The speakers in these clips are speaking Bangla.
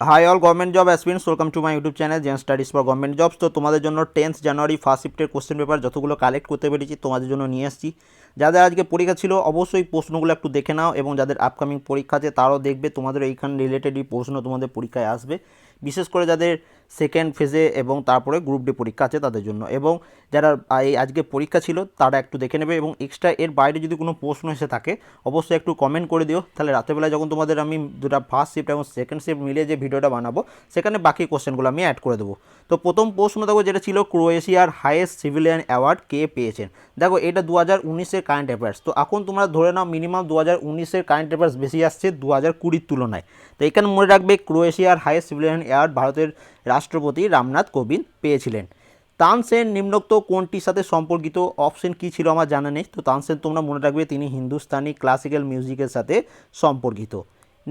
Hi all government job aspirants welcome to my YouTube channel Zen studies for government jobs তো তোমাদের জন্য টেন্থ জানুয়ারি ফার্স্ট শিফটের কোশ্চেন পেপার যতগুলো কালেক্ট করতে পেরেছি, তোমাদের জন্য নিয়ে এসেছি। যাদের আজকে পরীক্ষা ছিল, অবশ্যই প্রশ্নগুলো একটু দেখে নাও এবং যাদের আপকামিং পরীক্ষা আছে, তারাও দেখবে তোমাদের এইখান রিলেটেডই প্রশ্ন তোমাদের পরীক্ষায় আসবে। বিশেষ করে যাদের সেকেন্ড ফেজে এবং তারপরে গ্রুপ ডি পরীক্ষা আছে তাদের জন্য। এবং যারা এই আজকে পরীক্ষা ছিল, তারা একটু দেখে নেবে এবং এক্সট্রা এর বাইরে যদি কোনো প্রশ্ন এসে থাকে, অবশ্যই একটু কমেন্ট করে দিও। তাহলে রাতেরবেলা যখন তোমাদের আমি দুটা ফার্স্ট শিফট এবং সেকেন্ড শিফট মিলিয়ে যে ভিডিওটা বানাবো। সেখানে বাকি কোশ্চেনগুলো আমি অ্যাড করে দেবো। তো প্রথম প্রশ্ন দেখো, যেটা ছিল ক্রোয়েশিয়ার হাইয়েস্ট সিভিলিয়ান অ্যাওয়ার্ড কে পেয়েছেন? দেখো, এটা দু হাজার উনিশের কারেন্ট অ্যাফেয়ার্স তো এখন তোমরা ধরে নাও মিনিমাম দু হাজার উনিশের কারেন্ট অ্যাফেয়ার্স বেশি আসছে দু হাজার কুড়ির তুলনায়। তো এখানে মনে রাখবে, ক্রোয়েশিয়ার হাইয়েস্ট সিভিলিয়ান অ্যাওয়ার্ড ভারতের রাষ্ট্রপতি রামনাথ কোবিন্দ পেয়েছিলেন। তানসেন নিম্নোক্ত কোনটির সাথে সম্পর্কিত? অপশন কী ছিল আমার জানা নেই। তো তানসেন তোমরা মনে রাখবে, তিনি হিন্দুস্তানি ক্লাসিক্যাল মিউজিকের সাথে সম্পর্কিত।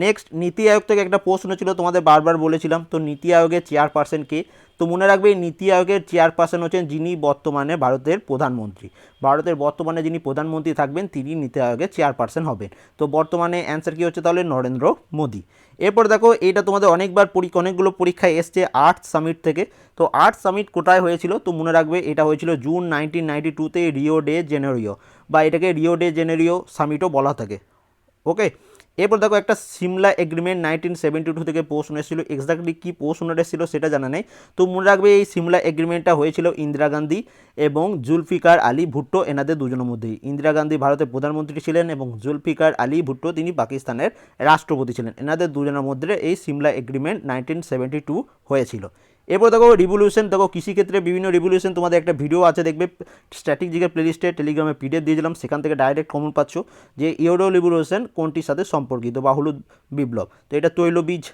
নেক্সট নীতি আয়োগ থেকে একটা প্রশ্ন ছিল, তোমাদের বারবার বলেছিলাম, তো নীতি আয়োগের চেয়ারপারসন কে? তো মনে রাখবে, এই নীতি আয়োগের চেয়ারপারসন হচ্ছেন যিনি বর্তমানে ভারতের প্রধানমন্ত্রী। ভারতের বর্তমানে যিনি প্রধানমন্ত্রী থাকবেন, তিনি নীতি আয়োগের চেয়ারপারসন হবেন। তো বর্তমানে অ্যান্সার কী হচ্ছে তাহলে? নরেন্দ্র মোদী। এরপর দেখো এটা তোমাদের অনেকবার পরীক্ষা অনেকগুলো পরীক্ষায় এসছে আর্ট সামিট থেকে। তো আর্ট সামিট কোথায় হয়েছিল? তো মনে রাখবে, এটা হয়েছিল জুন নাইনটিন নাইনটি টুতে রিও ডে জেনেরিও বা এটাকে রিও ডে জেনেরিও সামিটও বলা থাকে। ওকে এরপর দেখো একটা Shimla agreement nineteen seventy two থেকে প্রশ্ন এসেছিল। এক্স্যাক্টলি কী প্রশ্ন এসেছিল সেটা জানা নেই। তো মনে রাখবে এই সিমলা এগ্রিমেন্টটা হয়েছিল ইন্দিরা গান্ধী এবং জুলফিকার আলী ভুট্টো এনাদের দুজনের মধ্যেই। ইন্দিরা গান্ধী ভারতের প্রধানমন্ত্রী ছিলেন এবং জুলফিকার আলী ভুট্টো তিনি পাকিস্তানের রাষ্ট্রপতি ছিলেন। এনাদের দুজনের মধ্যে এই Shimla agreement nineteen seventy two হয়েছিল। এরপর দেখো রিভলিউশন দেখো কৃষিক্ষেত্রে বিভিন্ন রিভলিউশন তোমাদের একটা ভিডিও আছে, দেখবে স্ট্র্যাটেজিকের প্লেলিস্টে টেলিগ্রামে পিডিএফ দিয়েছিলাম সেখান থেকে ডাইরেক্ট কমন পাচ্ছ যে ইউরো রিভলিউশন কোনটির সাথে সম্পর্কিত বা হলুদ বিপ্লব। তো এটা তৈলবীজ।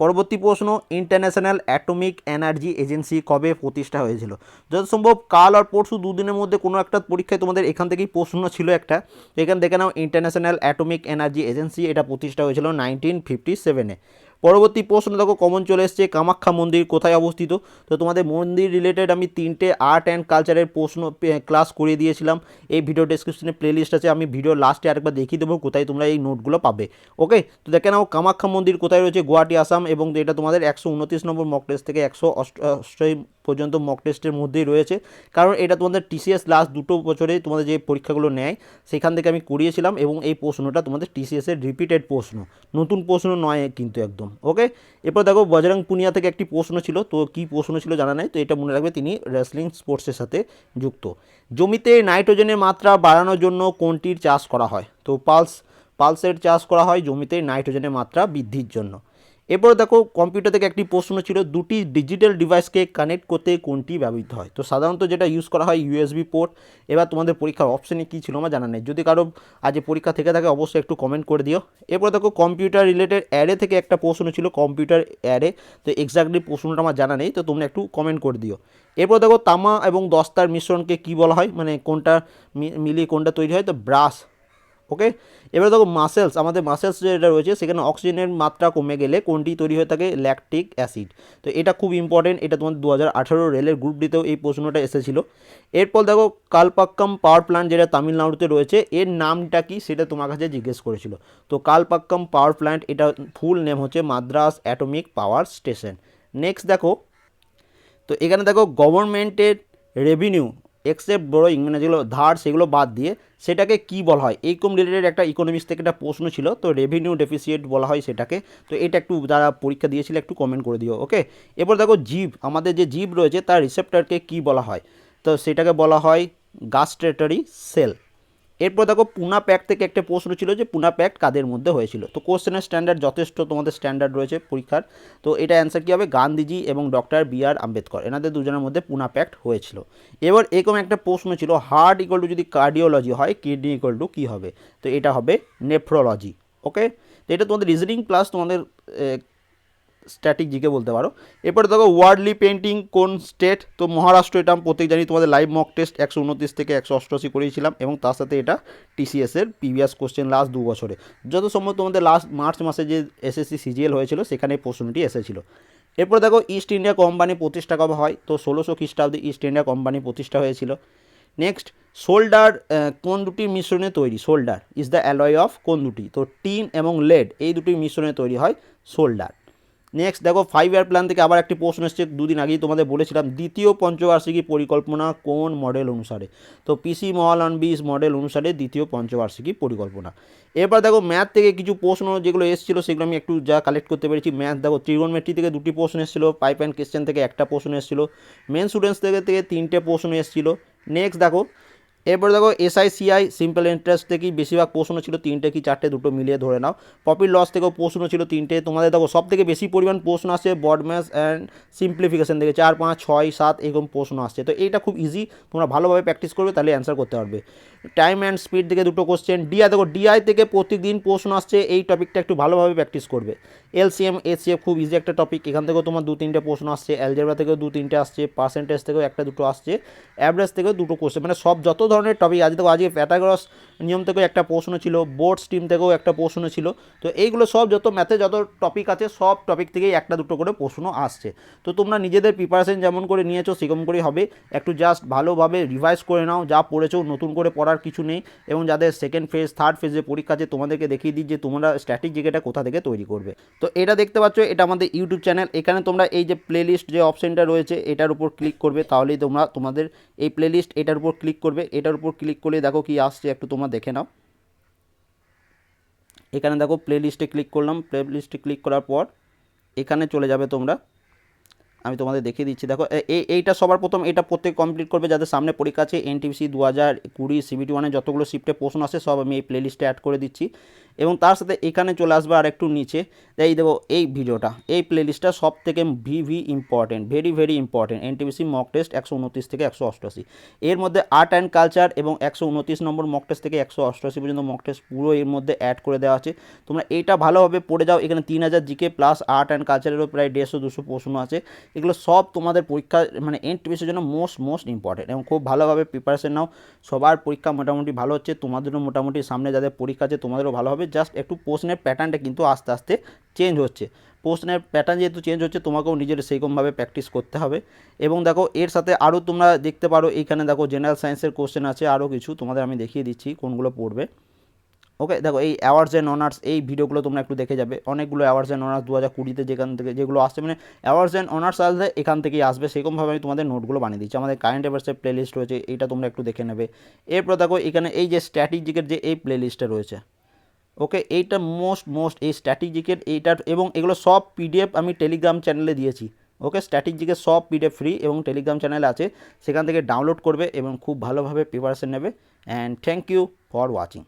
পরবর্তী প্রশ্ন ইন্টারন্যাশনাল অ্যাটমিক এনার্জি এজেন্সি কবে প্রতিষ্ঠা হয়েছিল? যত সম্ভব কাল আর পরশু দুদিনের মধ্যে কোনো একটা পরীক্ষায় তোমাদের এখান থেকেই প্রশ্ন ছিল একটা। এখান দেখে নাও ইন্টারন্যাশনাল অ্যাটমিক এনার্জি এজেন্সি এটা প্রতিষ্ঠা হয়েছিল নাইনটিন ফিফটি সেভেনে পরবর্তী প্রশ্ন, দেখো কমন চলে এসছে, কামাখ্যা মন্দির কোথায় অবস্থিত? তো তোমাদের মন্দির রিলেটেড আমি তিনটে আর্ট অ্যান্ড কালচারের প্রশ্ন ক্লাস করিয়ে দিয়েছিলাম। এই ভিডিও ডেসক্রিপশনে প্লেলিস্ট আছে, আমি ভিডিও লাস্টে আরেকবার দেখিয়ে দেবো, কোথায় তোমরা এই নোটগুলো পাবে। ওকে তো দেখে নাও, কামাখ্যা মন্দির কোথায় রয়েছে? গুয়াহাটি, আসাম, এবং এটা তোমাদের একশো উনত্রিশ নম্বর মক টেস্ট থেকে একশো অষ্টআশি পর্যন্ত মক টেস্টের মধ্যেই রয়েছে। কারণ এটা তোমাদের টিসিএস লাস্ট দুটো বছরে তোমাদের যে পরীক্ষাগুলো নেয়, সেখান থেকে আমি করিয়েছিলাম এবং এই প্রশ্নটা তোমাদের টিসিএসের রিপিটেড প্রশ্ন। নতুন প্রশ্ন নয় কিন্তু একদম ওকে এরপর দেখো, বজরং পুনিয়া থেকে একটি প্রশ্ন ছিল, তো কী প্রশ্ন ছিল জানা নেই, তো এটা মনে রাখবে তিনি রেসলিং স্পোর্টসের সাথে যুক্ত। জমিতে নাইট্রোজেনের মাত্রা বাড়ানোর জন্য কোনটির চাষ করা হয়? তো পালস পালসের চাষ করা হয় জমিতে নাইট্রোজেনের মাত্রা বৃদ্ধির জন্য। এরপর দেখো কম্পিউটার থেকে একটি প্রশ্ন ছিল, দুটি ডিজিটাল ডিভাইসকে কানেক্ট করতে কোনটি ব্যবহৃত হয়? তো সাধারণত যেটা ইউজ করা হয় ইউএসবি পোর্ট এবার তোমাদের পরীক্ষার অপশানে কী ছিল আমার জানা নেই। যদি কারও আজ পরীক্ষা থেকে থাকে, অবশ্যই একটু কমেন্ট করে দিও। এরপর দেখো কম্পিউটার রিলেটেড অ্যারে থেকে একটা প্রশ্ন ছিল কম্পিউটার অ্যারে তো এক্স্যাক্টলি প্রশ্নটা আমার জানা নেই, তো তোমরা একটু কমেন্ট করে দিও। এরপর দেখো, তামা এবং দস্তার মিশ্রণকে কী বলা হয়? মানে কোনটা মিলিয়ে কোনটা তৈরি হয়? তো ব্রাশ। ওকে? এবার দেখো মাসেলস আমাদের মাসেলস যেটা রয়েছে, সেখানে অক্সিজেনের মাত্রা কমে গেলে কোনটি তৈরি হয়ে থাকে? ল্যাকটিক অ্যাসিড তো এটা খুব ইম্পর্টেন্ট এটা তোমাদের দু হাজার আঠারো রেলের গ্রুপ ডিতেও এই প্রশ্নটা এসেছিল। এরপর দেখো কালপাক্কাম পাওয়ার প্ল্যান্ট যেটা তামিলনাড়ুতে রয়েছে, এর নামটা কি সেটা তোমার কাছে জিজ্ঞেস করেছিল। তো কালপাক্কাম পাওয়ার প্ল্যান্ট এটা ফুল নেম হচ্ছে Madras atomic power station next দেখো, তো এখানে দেখো গভর্নমেন্টের রেভিনিউ এক্সেপ্ট বোরোয়িং মানে যেগুলো ধার, সেগুলো বাদ দিয়ে সেটাকে কি বলা হয়? এইরকম রিলেটেড একটা ইকোনমিক্স থেকে একটা প্রশ্ন ছিল, তো রেভিনিউ ডেফিসিয়েট বলা হয় সেটাকে। তো এটা একটু যারা পরীক্ষা দিয়েছিল, একটু কমেন্ট করে দিও ওকে এবার দেখো জীব, আমাদের যে জীব রয়েছে, তার রিসেপ্টারকে কি বলা হয়? তো সেটাকে বলা হয় গাস্ট্রেটারি সেল এরপর দেখো পুনা প্যাক থেকে একটা প্রশ্ন ছিল যে পুনা প্যাক কাদের মধ্যে হয়েছিল? তো কোশ্চেনের স্ট্যান্ডার্ড যথেষ্ট তোমাদের স্ট্যান্ডার্ড রয়েছে পরীক্ষার। তো এটা অ্যান্সার কী হবে? গান্ধীজি এবং ডক্টর বি আর আম্বেদকর। এনাদের দুজনের মধ্যে পুনা প্যাক্ট হয়েছিল। এবার এরকম একটা প্রশ্ন ছিল হার্ট ইকুয়াল টু যদি কার্ডিওলজি হয় কিডনি ইকুয়াল টু কী হবে? তো এটা হবে নেফ্রোলজি ওকে তো এটা তোমাদের রিজনিং প্লাস তোমাদের স্ট্যাটিক জিকে বলতে পারো। এরপরে দেখো ওয়ার্ডলি পেন্টিং কোন স্টেট তো মহারাষ্ট্র এটা আমি প্রত্যেক জানি তোমাদের লাইভ মক টেস্ট একশো উনত্রিশ থেকে একশো অষ্টআশি করিয়েছিলাম এবং তার সাথে এটা টিসিএসের প্রিভিয়াস কোশ্চেন লাস্ট দু বছরে। যত সম্ভব তোমাদের লাস্ট মার্চ মাসে যে এসএসসি সিজিএল হয়েছিল, সেখানে প্রশ্নটি এসেছিল। এরপর দেখো ইস্ট ইন্ডিয়া কোম্পানি প্রতিষ্ঠা কবে হয়? তো ষোলোশো খ্রিস্টাব্দে ইস্ট ইন্ডিয়া কোম্পানি প্রতিষ্ঠা হয়েছিল। নেক্সট সোল্ডার কোন দুটি মিশ্রণে তৈরি? Solder is the alloy of কোন দুটি? তো টিন এবং লেড এই দুটি মিশ্রণে তৈরি হয় সোল্ডার নেক্সট দেখো ফাইভ ইয়ার প্ল্যান থেকে আবার একটি প্রশ্ন এসেছে, দুদিন আগেই তোমাদের বলেছিলাম, দ্বিতীয় পঞ্চবার্ষিকী পরিকল্পনা কোন মডেল অনুসারে? তো পিসি মহালন বিশ মডেল অনুসারে দ্বিতীয় পঞ্চবার্ষিকী পরিকল্পনা। এরপর দেখো ম্যাথ থেকে কিছু প্রশ্ন যেগুলো এসেছিল, সেগুলো আমি একটু যা কালেক্ট করতে পেরেছি। ম্যাথ দেখো ত্রিগোণমেট্রি থেকে দুটি প্রশ্ন এসেছিল পাইপ অ্যান্ড কোয়েশ্চেন থেকে একটা প্রশ্ন এসেছিল। মেন স্টুডেন্টস থেকে থেকে তিনটে প্রশ্ন এসেছিল। নেক্সট দেখো এরপর দেখো এসআইসিআই সিম্পল ইন্টারেস্ট থেকেই বেশিরভাগ প্রশ্ন ছিল তিনটে কি চারটে দুটো মিলিয়ে ধরে নাও। প্রফিট লস থেকেও প্রশ্ন ছিল তিনটে। তোমাদের দেখো সব থেকে বেশি পরিমাণ প্রশ্ন আসছে বড ম্যাথ অ্যান্ড সিম্পলিফিকেশন থেকে। চার, পাঁচ, ছয়, সাত এরকম প্রশ্ন আসছে। তো এইটা খুব ইজি তোমরা ভালোভাবে প্র্যাকটিস করবে, তাহলে অ্যান্সার করতে পারবে। টাইম অ্যান্ড স্পিড থেকে দুটো কোশ্চেন ডিআই দেখো ডিআই থেকে প্রতিদিন প্রশ্ন আসছে, এই টপিকটা একটু ভালোভাবে প্র্যাকটিস করবে। এলসিএম এসিএফ খুব ইজি একটা টপিক এখান থেকেও তোমার দু, তিনটে প্রশ্ন আসছে। অ্যালজেব্রা থেকেও দু, তিনটে আসছে। পার্সেন্টেজ থেকেও একটা, দুটো আসছে। অ্যাভারেজ থেকেও দুটো কোশ্চেন মানে সব, যত ধরনের টপিক। আজ দেখো আজকে প্যাটাগরস নিয়ম থেকেও একটা প্রশ্ন ছিল বোর্ড স্ট্রিম থেকেও একটা প্রশ্ন ছিল। তো এইগুলো সব যত ম্যাথে যত টপিক আছে, সব টপিক থেকেই একটা দুটো করে প্রশ্ন আসছে। তো তোমরা নিজেদের প্রিপারেশন যেমন করে নিয়েছো, সেরকম করেই হবে। একটু জাস্ট ভালোভাবে রিভাইজ করে নাও, যা পড়েছো, নতুন করে পড়ার কিছু নেই। এবং যাদের সেকেন্ড ফেজ থার্ড ফেজে পরীক্ষা আছে, তোমাদেরকে দেখিয়ে দিই যে তোমরা স্ট্যাটিক জায়গাটা কোথা থেকে তৈরি করবে। তো এটা দেখতে পাচ্ছ, এটা আমাদের ইউটিউব চ্যানেল এখানে তোমরা এই যে প্লেলিস্ট যে অপশনটা রয়েছে, এটার উপর ক্লিক করবে। তাহলেই তোমরা তোমাদের এই প্লেলিস্ট এটার উপর ক্লিক করবে। এটার উপর ক্লিক করলে দেখো কি আসছে, একটু তোমরা দেখে নাও। এখানে দেখো প্লে লিস্টে ক্লিক করলাম। প্লে লিস্টে ক্লিক করার পর এখানে চলে যাবে তোমরা। আমি তোমাদের দেখিয়ে দিচ্ছি। দেখো এইটা সবার প্রথম, এটা প্রত্যেক কমপ্লিট করবে যাদের সামনে পরীক্ষা আছে এনটিভিসি দু হাজার কুড়ি সিবিটি ওয়ানে যতগুলো শিফটে প্রশ্ন আছে সব আমি এই প্লে লিস্টে অ্যাড করে দিচ্ছি। এবং তার সাথে এখানে চলে আসবে আর একটু নিচে এই দেবো এই ভিডিওটা, এই প্লে লিস্টটা সব থেকে V V important very very important NTPC mock test একশো উনত্রিশ থেকে একশো অষ্টআশি। এর মধ্যে আর্ট অ্যান্ড কালচার এবং একশো উনত্রিশ নম্বর মক টেস্ট থেকে একশো অষ্টআশি পর্যন্ত মক টেস্ট পুরো এর মধ্যে অ্যাড করে দেওয়া আছে। তোমরা এইটা ভালোভাবে পড়ে যাও, এখানে তিন হাজার জিকে প্লাস আর্ট অ্যান্ড কালচারেরও প্রায় দেড়শো, দুশো প্রশ্ন আছে। এগুলো সব তোমাদের পরীক্ষা মানে এনটিপিসির জন্য মোস্ট মোস্ট ইম্পর্টেন্ট এবং খুব ভালোভাবে প্রিপারেশন নাও। সবার পরীক্ষা মোটামুটি ভালো হচ্ছে, তোমাদেরও মোটামুটি সামনে যাদের পরীক্ষা আছে তোমাদেরও ভালো হবে। জাস্ট একটু প্রশ্নের প্যাটার্নটা কিন্তু আস্তে আস্তে চেঞ্জ হচ্ছে। প্রশ্নের প্যাটার্ন যেহেতু চেঞ্জ হচ্ছে, তোমাকেও নিজের সেইরকমভাবে প্র্যাকটিস করতে হবে। এবং দেখো, এর সাথে আরও তোমরা দেখতে পারো এইখানে দেখো জেনারেল সায়েন্সের কোশ্চেন আছে আরও কিছু তোমাদের আমি দেখিয়ে দিচ্ছি কোনগুলো পড়বে। ওকে দেখো, এই অ্যাওয়ার্ডস অ্যান্ড অনার্স এই ভিডিওগুলো তোমরা একটু দেখে যাবে। অনেকগুলো অ্যাওয়ার্ডস অ্যান্ড অনার্স দু হাজার কুড়িতে যেখান থেকে, যেগুলো আসছে মানে অ্যাওয়ার্ডস অ্যান্ড অনার্স আসলে এখান থেকেই আসবে। সেরকমভাবে আমি তোমাদের নোটগুলো বানিয়ে দিচ্ছি। আমাদের কারেন্ট অ্যাফেয়ার্সের প্লে লিস্ট রয়েছে, এইটা তোমরা একটু দেখে নেবে। এরপর দেখো, এখানে এই যে স্ট্র্যাটেজিকের যে এই প্লে লিস্টটা রয়েছে ওকে, এইটা মোস্ট মোস্ট, এই স্ট্র্যাটেজিকের এইটার এবং এগুলো সব পিডিএফ আমি টেলিগ্রাম চ্যানেলে দিয়েছি, ওকে? স্ট্র্যাটেজিকের সব পিডিএফ ফ্রি এবং টেলিগ্রাম চ্যানেল আছে, সেখান থেকে ডাউনলোড করবে এবং খুব ভালোভাবে প্রিপারেশন নেবে and thank you for watching